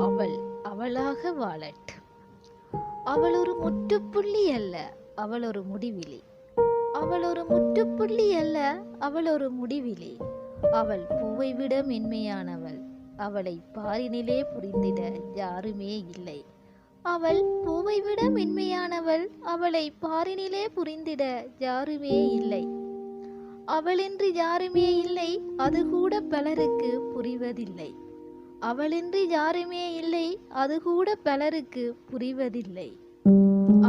அவள் அவளாக வாழட். அவள் ஒரு முற்றுப்புள்ளி அல்ல அவள் ஒரு முடிவிலி. அவள் ஒரு முற்றுப்புள்ளி அல்ல அவள் ஒரு முடிவிலி. அவள் பூவை விட மென்மையானவள் அவளை பாரினிலே புரிந்திட யாருமே இல்லை. அவள் பூவை விட மென்மையானவள் அவளை பாரினிலே புரிந்திட யாருமே இல்லை. அவளென்று யாருமே இல்லை அது கூட பலருக்கு புரிவதில்லை. அவளின்றி யாருமே இல்லை அது கூட பலருக்கு புரிவதில்லை.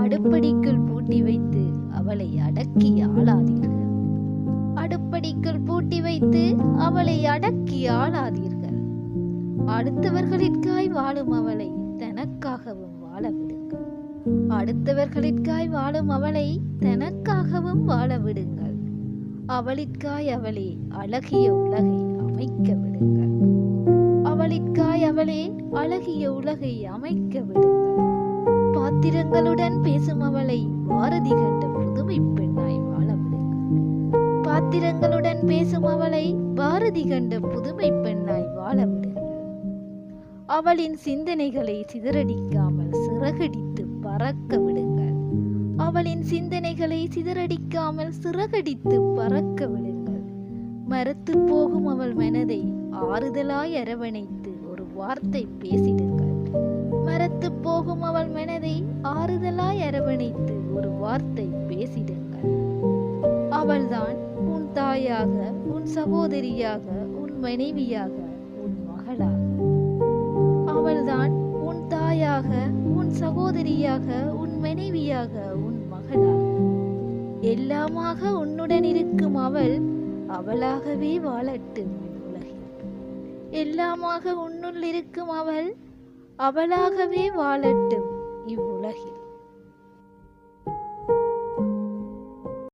அடுப்படிக்குள் பூட்டி வைத்து அவளை அடக்கி ஆளாதீர்கள். அடுப்படிக்குள் பூட்டி வைத்து அவளை அடக்கி ஆளாதீர்கள். அடுத்தவர்களிற்காய் வாழும் அவளை தனக்காகவும் வாழ விடுங்கள் அடுத்தவர்களிற்காய் வாழும் அவளை தனக்காகவும் வாழ விடுங்கள் அவளிற்காய் அவளே அழகிய உலகை அழகிய உலகை அமைக்க விடுங்கள் பாத்திரங்களுடன் பேசும் அவளை பாரதி கண்ட புதுமை பெண்ணாய் வாழ விடுங்கள். பாத்திரங்களுடன் பேசும் அவளை பாரதி கண்ட புதுமை பெண்ணாய் வாழ விடுங்கள். அவளின் சிந்தனைகளை சிதறடிக்காமல் சிறகடித்து பறக்க விடுங்கள். அவளின் சிந்தனைகளை சிதறடிக்காமல் சிறகடித்து பறக்க விடுங்கள். மரத்து போகும் அவள் மனதை ஆறுதலாய் அரவணைத்து வார்த்தை பேசிடுங்கள் மரத்து போகும் அவள் மனதை ஆறுதலாய் அரவணைத்து ஒரு வார்த்தை பேசிடுங்கள் அவள்தான் உன் தாயாக உன் சகோதரியாக உன் மனைவியாக உன் மகளாக. அவள்தான் உன் தாயாக உன் சகோதரியாக உன் மனைவியாக உன் மகளாக. எல்லாமாக உன்னுடன் இருக்கும் அவள் அவளாகவே வாழட்டும். எல்லாமாக உன்னுள் இருக்கும் அவள் அவளாகவே வாழட்டும். இவ்